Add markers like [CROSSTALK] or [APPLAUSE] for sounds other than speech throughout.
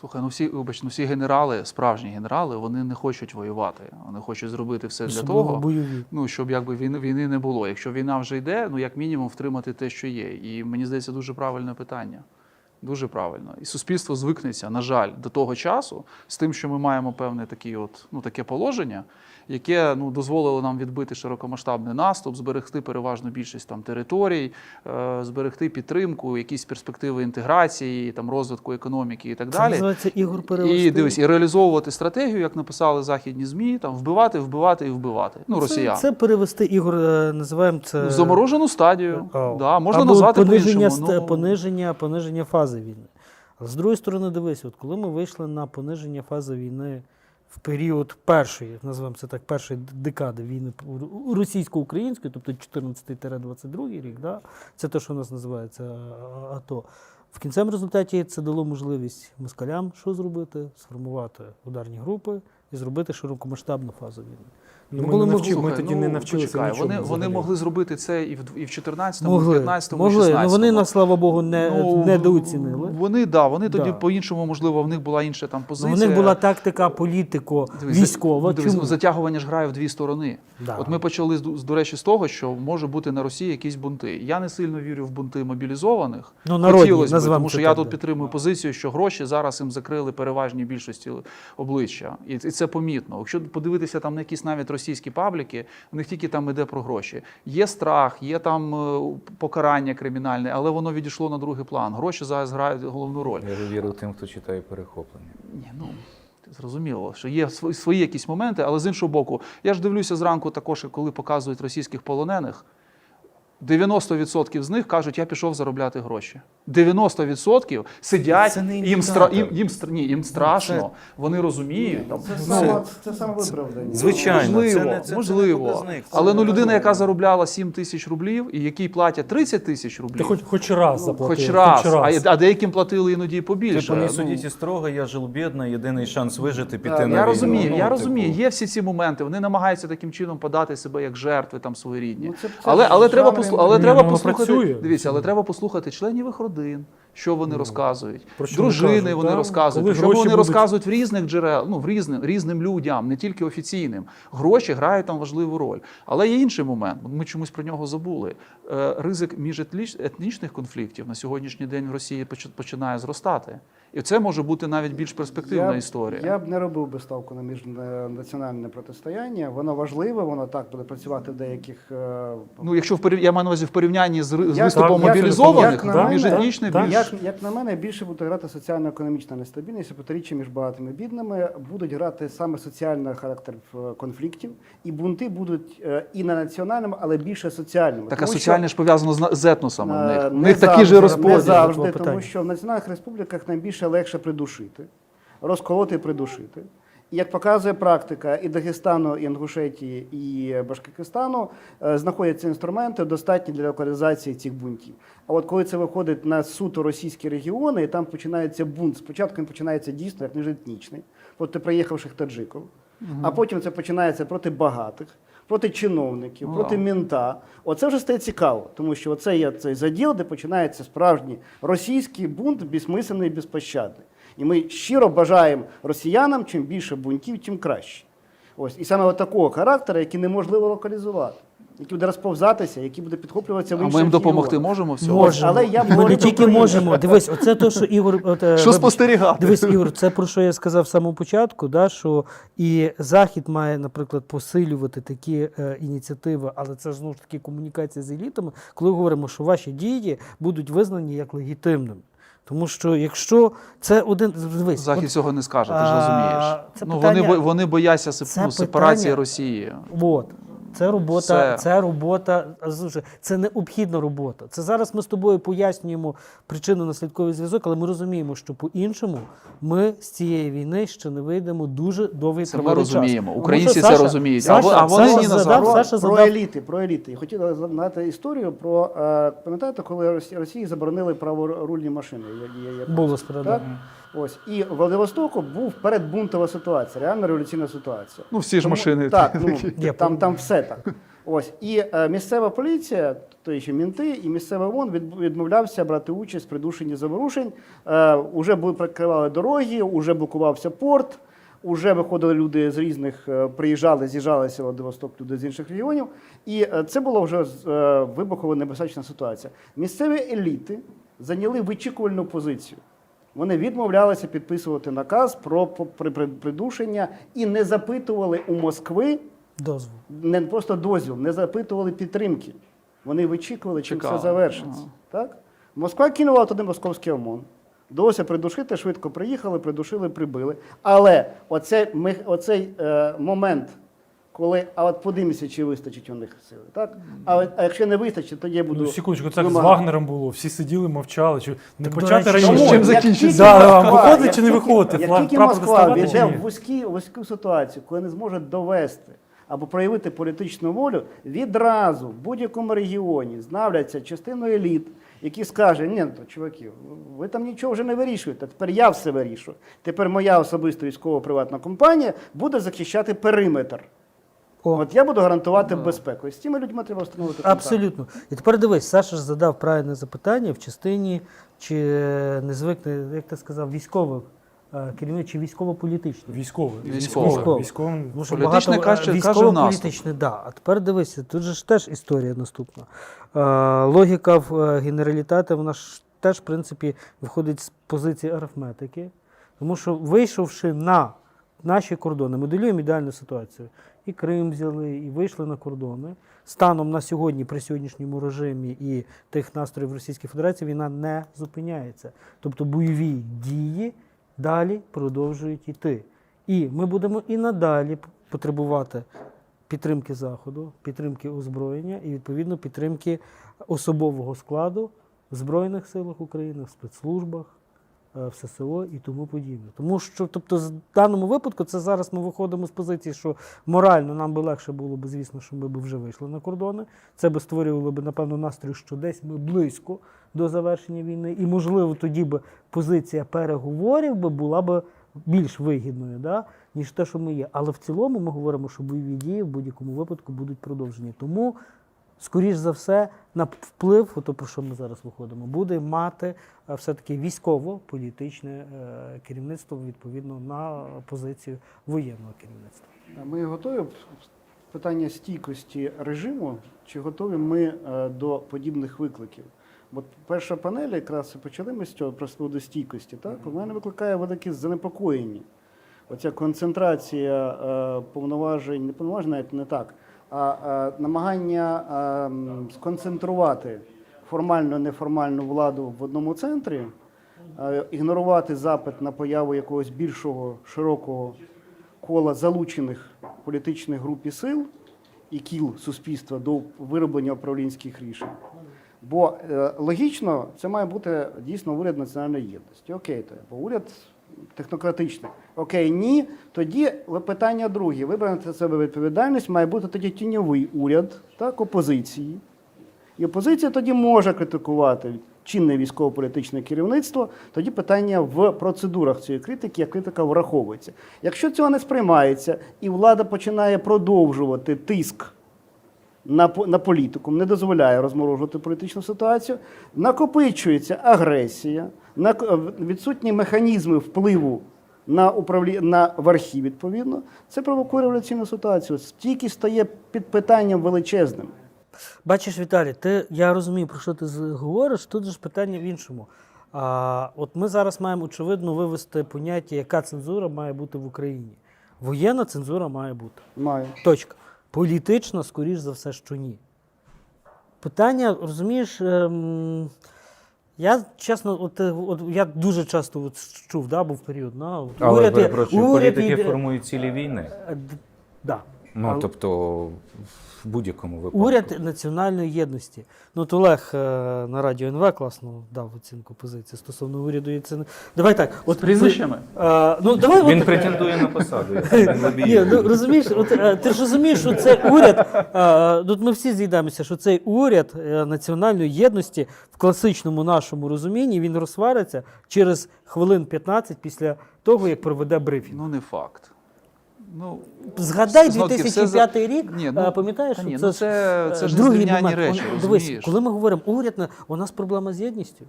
Слухай, ну всі, вибач, ну всі генерали, справжні генерали, вони не хочуть воювати. Вони хочуть зробити все для того, бойові. ну щоб якби війни, війни не було. Якщо війна вже йде, ну як мінімум втримати те, що є. І мені здається, дуже правильне питання. Дуже правильно. І суспільство звикнеться, на жаль, до того часу з тим, що ми маємо певне такі от, ну, таке положення, яке ну, дозволило нам відбити широкомасштабний наступ, зберегти переважну більшість там, територій, е, зберегти підтримку, якісь перспективи інтеграції, там, розвитку економіки і так Це далі. називається ігор перевести. І дивись, і реалізовувати стратегію, як написали західні змі, там вбивати, вбивати і вбивати. Ну, росіян. Це, це перевести ігор, е, називаємо це В заморожену стадію. О. Да, можна Або назвати пониження, ст- ну, пониження, пониження фази війни. З другої сторони, дивись, от коли ми вийшли на пониження фази війни в період першої, називаємо це так, першої декади війни російсько-української, тобто 14-22 рік, да? це те, що у нас називається АТО. В кінцевому результаті це дало можливість москалям що зробити? Сформувати ударні групи і зробити широкомасштабну фазу війни. Ну, ми, коли не ми- навчили, ми тоді ну, не навчилися почекай, нічому Вони, вони могли зробити це і в, і в 14-му, і в 15-му, і в могли. 16-му. Ну, вони нас, слава Богу, не, Ну, недооцінили. Вони, да, вони тоді Да. по-іншому, можливо, в них була інша там Ну, позиція. У них була тактика політико військова. дивись, Чому? затягування ж грає в дві сторони. Да. От ми почали до речі з того, що може бути на Росії якісь бунти. Я не сильно вірю в бунти мобілізованих. Ну, народні, Хотілося б, тому що я так, тут да. підтримую позицію, що гроші зараз їм закрили переважній більшості обличчя, і, і це помітно. Якщо подивитися там на якісь навіть російські пабліки, у них тільки там іде про гроші. Є страх, є там е, покарання кримінальне, але воно відійшло на другий план. Гроші зараз грають головну роль. Я вірю тим, хто читає перехоплення. Ні, ну зрозуміло, що є свої якісь моменти, але з іншого боку, я ж дивлюся зранку також, коли показують російських полонених. 90% з них кажуть, я пішов заробляти гроші. 90% сидять, Це не їм, стра... їм, їм, ні, їм страшно, це- вони розуміють. Там, Це, ну, саме, це саме виправдання. Звичайно, можливо, це не- це- це не можливо. показник, це але ну, людина, яка заробляла 7 тисяч рублів і якій платять 30 тисяч рублів, Ти хоч, хоч раз заплатив. хоч раз, А, а деяким платили іноді побільше. Типу, не Ну, судіть строго, я жил бідно, єдиний шанс вижити, піти Так, на Я війну. розумію, Ну, я типу, розумію. Є всі ці моменти. Вони намагаються таким чином подати себе як жертви там своєрідні. Ну, це- це але але треба послу- але треба ну, воно послухати. працює. Дивіться, але треба послухати членів їх родин, що вони розказують. Ну, про що Дружини вони кажуть, вони да? розказують. Причому вони будуть- розказують в різних джерел, ну в різним різним людям, не тільки офіційним. Гроші грають там важливу роль. Але є інший момент. Ми чомусь про нього забули. Е, Ризик міжетнічних конфліктів на сьогоднішній день в Росії починає зростати. І це може бути навіть більш перспективна я, історія. Я б не робив би ставку на міжнаціональне протистояння. Воно важливе, воно так буде працювати в деяких. е, Ну, якщо в порів... я маю на увазі в порівнянні з, з виступом як- мобілізованих, як так, більш... Як, як на мене, більше буде грати соціально-економічна нестабільність і протиріччя між багатими і бідними, будуть грати саме соціальний характер конфліктів, і бунти будуть е, і на національному, але більше соціальному. Так, а що, соціальне ж пов'язано з, етносами в е, них. У не них такі ж розподіл. Не завжди, тому що в національних республіках найбільше легше придушити, розколоти і придушити. І як показує практика і Дагестану, і Інгушетії, і Башкортостану, е, знаходяться інструменти достатні для локалізації цих бунтів. А от коли це виходить на суто російські регіони, і там починається бунт. Спочатку він починається дійсно як міжетнічний, проти приїхавших таджиків, а потім це починається проти багатих, проти чиновників, проти мента. Оце вже стає цікаво, тому що це є цей заділ, де починається справжній російський бунт, безсмислений і безпощадний. І ми щиро бажаємо росіянам, чим більше бунтів, тим краще. Ось і саме такого характеру, який неможливо локалізувати, який буде розповзатися, який буде підхоплюватися в А інших ми їм допомогти можемо в цьому? Можемо. Але я Ми не говорю тільки про можемо. Дивись, оце те, що Ігор. От, е, Що вибач. спостерігати? Дивись, Ігор, це про що я сказав в самому початку, да, що і Захід має, наприклад, посилювати такі е, ініціативи, але це ж знову ж таки комунікація з елітами, коли говоримо, що ваші дії будуть визнані як легітимними. Тому що якщо це один дивись, Захід от- цього не скаже, ти ж а, розумієш. це ну, питання- вони, бо- вони бояться сеп- це ну, сепарації питання- Росії. От. Це робота, Все. це робота, це необхідна робота. Це зараз ми з тобою пояснюємо причинно-наслідковий зв'язок, але ми розуміємо, що по-іншому ми з цієї війни ще не вийдемо дуже довгий Це ми час. розуміємо. Тому Українці що це Саша- розуміють. А Саша, а вони Саша ні задав, про, Саша про еліти, про еліти. Я хотів знати історію про е, пам'ятаєте, коли Росі- Росії заборонили праворульні машини. Я- я- я- було спереду. Ось і в Владивостоку був передбунтова ситуація, реально революційна ситуація. Ну, всі ж Тому- машини. Так, ну, там, там все так. Ось і е, місцева поліція, то ще мінти, і місцевий від- відмовлявся брати участь в придушенні заворушень. Е, уже були прикривали дороги, уже блокувався порт. Уже виходили люди з різних, е, приїжджали, з'їжджалися в Владивосток люди з інших регіонів, і е, це була вже е, вибухово небезпечна ситуація. Місцеві еліти зайняли вичікувальну позицію. Вони відмовлялися підписувати наказ про придушення і не запитували у Москви Дозвол. не просто дозвіл, не запитували підтримки. Вони вичікували, чим Чекали. все завершиться. Так? Москва кинула туди московський ОМОН. Вдалося придушити, швидко приїхали, придушили, прибили. Але оцей, оцей е, момент, коли, а от подивимося, чи вистачить у них сили. Так? А, от- а якщо не вистачить, тоді я буду. Ну, секундочку, це з вимагати. Вагнером було. Всі сиділи, мовчали. Чи не Так, до почати речі, раніше? чим Як закінчиться? тільки Да, да, Москва- виходить чи не тільки- виходити? Як тільки прапор Москва доставати чи війде ні? в вузькі, вузьку ситуацію, коли не зможе довести або проявити політичну волю, відразу в будь-якому регіоні знавляться частину еліт, які скажуть, ні, то, чуваки, ви там нічого вже не вирішуєте, тепер я все вирішую. Тепер моя особиста військово-приватна компанія буде захищати периметр. О. От я буду гарантувати безпеку. І з цими людьми треба встановити контакт. Абсолютно. І тепер дивись, Саша ж задав правильне запитання в частині, чи не звикне, як ти сказав, військових е, керівник чи військово-політичних. Військовий. Військовий. Військовий. Краще- е, каже військово-політичне, да. А тепер дивися, тут же ж теж історія наступна. Е, логіка в генералітеті, вона ж теж, в принципі, виходить з позиції арифметики. Тому що, вийшовши на наші кордони, моделюємо ідеальну ситуацію. І Крим взяли, і вийшли на кордони. Станом на сьогодні, при сьогоднішньому режимі і тих настроїв Російської Федерації, війна не зупиняється. Тобто бойові дії далі продовжують йти. І ми будемо і надалі потребувати підтримки Заходу, підтримки озброєння і відповідно підтримки особового складу в Збройних силах України, в спецслужбах, в ССО і тому подібне. Тому що, тобто, в даному випадку, це зараз ми виходимо з позиції, що морально нам би легше було б, звісно, що ми б вже вийшли на кордони. Це би створювало б, напевно, настрій, що десь ми близько до завершення війни, і, можливо, тоді б позиція переговорів би була б більш вигідною, да, ніж те, що ми є. Але в цілому ми говоримо, що бойові дії в будь-якому випадку будуть продовжені. Тому, скоріш за все, на вплив, ото про що ми зараз виходимо, буде мати е, все-таки військово-політичне е, керівництво відповідно на позицію воєнного керівництва. Ми готові питання стійкості режиму, чи готові ми е, до подібних викликів? От перша панель, якраз і почали ми з цього про свободу стійкості, так у мене викликає велике занепокоєння. Оця концентрація повноважень, не повноважень, навіть не так, а е, намагання е, сконцентрувати формальну неформальну владу в одному центрі, е, ігнорувати запит на появу якогось більшого широкого кола залучених політичних груп і сил і кіл суспільства до вироблення управлінських рішень. Бо логічно це має бути дійсно уряд національної єдності. Окей, то бо уряд технократичний. Окей, ні. Тоді питання друге. Вибрати себе відповідальність має бути тоді тіньовий уряд, так, опозиції. І опозиція тоді може критикувати чинне військово-політичне керівництво. Тоді питання в процедурах цієї критики, як критика враховується. Якщо цього не сприймається, і влада починає продовжувати тиск на, на політику, не дозволяє розморожувати політичну ситуацію, накопичується агресія, відсутні механізми впливу на управлі... на верхи, відповідно, це провокує революційну ситуацію. Стійкість стає під питанням величезним. Бачиш, Віталій, ти, я розумію, про що ти говориш. Тут же ж питання в іншому. А, от ми зараз маємо очевидно вивести поняття, яка цензура має бути в Україні. Воєнна цензура має бути. Маю. Точка. Політична, скоріш за все, що ні. Питання, розумієш, ем, я чесно, от, е, от я дуже часто от чув, да, був період. На, от, Але уряд перепрошую, уряд політики йде- формують цілі війни. Е, д- Да. Ну Але- тобто, в будь-якому випадку. Уряд національної єдності. Ну, от Олег е, на радіо НВ класно дав оцінку позиції стосовно уряду і це. Давай так. От З прізвищами? Е, ну, давай, Він от, претендує на посаду. [LAUGHS] Ні, ну розумієш, от, е, ти ж розумієш, що це уряд. е, Тут ми всі зійдемося, що цей уряд е, національної єдності в класичному нашому розумінні він розсвариться через хвилин 15 після того, як проведе брифінг. Ну, не факт. Ну, Згадай знов-таки, все 2005 за- рік, Ні, е, ну, пам'ятаєш, ні, це, ну, ж, це- е, це ж другий незрівнянні момент. речі, Он- Дивись, коли ми говоримо уряд, у нас проблема з єдністю.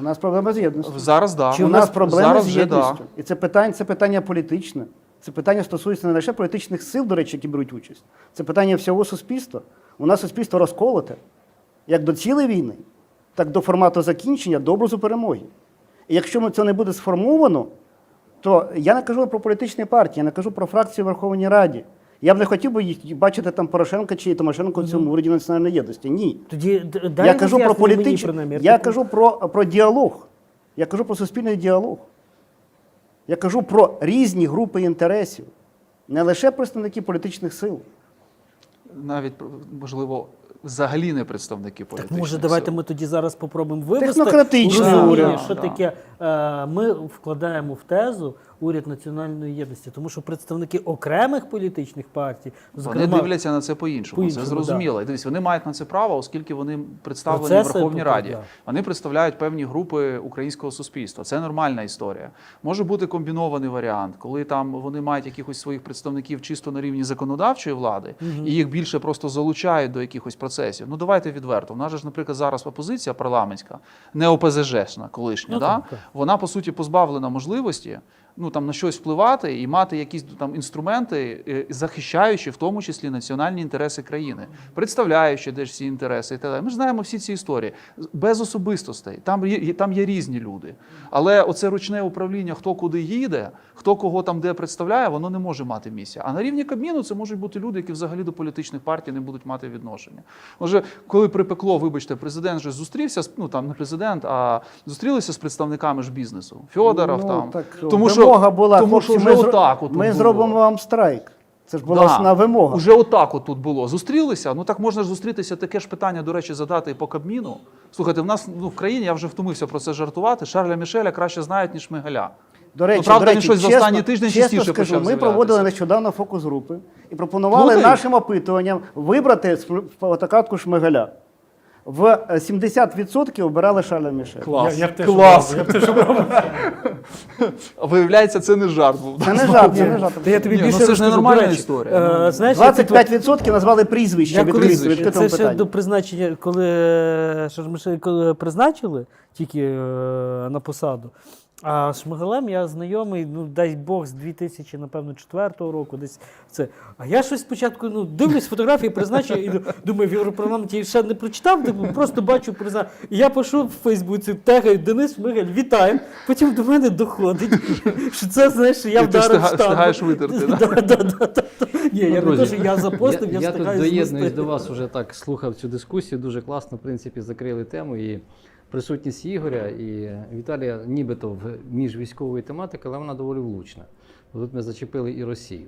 У нас проблема з єдністю. зараз да. Чи у нас проблеми зараз з вже да. єдністю? І це питання, це питання політичне. Це питання стосується не лише політичних сил, до речі, які беруть участь. Це питання всього суспільства. У нас суспільство розколоте як до цілої війни, так до формату закінчення, до образу перемоги. І якщо ми це не буде сформовано, то я не кажу про політичні партії, я не кажу про фракції в Верховній Раді. Я б не хотів би бачити там Порошенка чи Тимошенко в цьому уряді національної єдності. Ні. Тоді Я кажу про принаймні, я кажу про, про діалог. Я кажу про суспільний діалог. Я кажу про різні групи інтересів, не лише представники політичних сил. Навіть можливо, взагалі не представники Так політичних може, давайте сил. ми тоді зараз попробуємо вивести Технократичний уряд. що Да, таке е, ми вкладаємо в тезу уряд національної єдності, тому що представники окремих політичних партій, Вони дивляться на це по-іншому. По-іншому, це зрозуміло. І дивись, вони мають на це право, оскільки вони представлені в Верховній тут, Раді. да. Вони представляють певні групи українського суспільства. Це нормальна історія. Може бути комбінований варіант, коли там вони мають якихось своїх представників чисто на рівні законодавчої влади, і їх більше просто залучають до якихось процесів. Ну давайте відверто. У нас же ж, наприклад, зараз опозиція парламентська, не ОПЗЖшна, колишня, Ну, да? так. вона по суті позбавлена можливості. Ну там на щось впливати і мати якісь там інструменти, е, захищаючи в тому числі національні інтереси країни, представляючи де ж всі інтереси і так далі. Ми ж знаємо всі ці історії без особистостей. Там є там є різні люди. Але оце ручне управління, хто куди їде, хто кого там де представляє, воно не може мати місія. А на рівні Кабміну це можуть бути люди, які взагалі до політичних партій не будуть мати відношення. Може, коли припекло, вибачте, президент же зустрівся ну там не президент, а зустрілися з представниками ж бізнесу. Фьодоров Ну, там. так, тому вимога була, тому що вже ми, отак от ми зробимо вам страйк. Це ж була Да. основна вимога. Уже отак от тут було. Зустрілися. Ну так можна ж зустрітися. Таке ж питання, до речі, задати і по Кабміну. Слухайте, в нас ну, в країні я вже втомився про це жартувати. Шарля Мішеля краще знають, ніж Шмигаля. До речі, Ну, правда, до він речі, щось за чесно, останній тиждень чесно частіше скажу, почав Ми проводили нещодавно фокус-групи і пропонували Плутаю? нашим опитуванням вибрати фотокартку Шмигаля. В е, 70% обирали Шарля Мішель. Клас. Я, я б теж Клас. обрав, я б теж обрав. [LAUGHS] Виявляється, це не жарт був. Це не жарт, це не жарт. Та я тобі Ні, більше ну це ж розкажу. ненормальна До речі, історія, е, ну. знаєш, я тут- 25% назвали прізвище Я колись, відкритому це ще до призначення, коли е, Шармишель коли призначили тільки е, на посаду. А з Шмигалем я знайомий, ну дай Бог, з 2000, напевно, четвертого року, десь це. А я щось спочатку ну, дивлюсь фотографії, призначення і думаю, в Європарламенті ще не прочитав, просто бачу призначення. І я пішов в Фейсбуці, тегаю Денис Шмигаль, вітаю. Потім до мене доходить, що це, знаєш, що я вдарив штангу. встигаєш витерти, да. Ні, я не те, що я запостив, я, я, я тут доєднуюсь до вас, уже так слухав цю дискусію. Дуже класно, в принципі, закрили тему. І присутність Ігоря і Віталія нібито в міжвійськової тематики, але вона доволі влучна. Тут ми зачепили і Росію.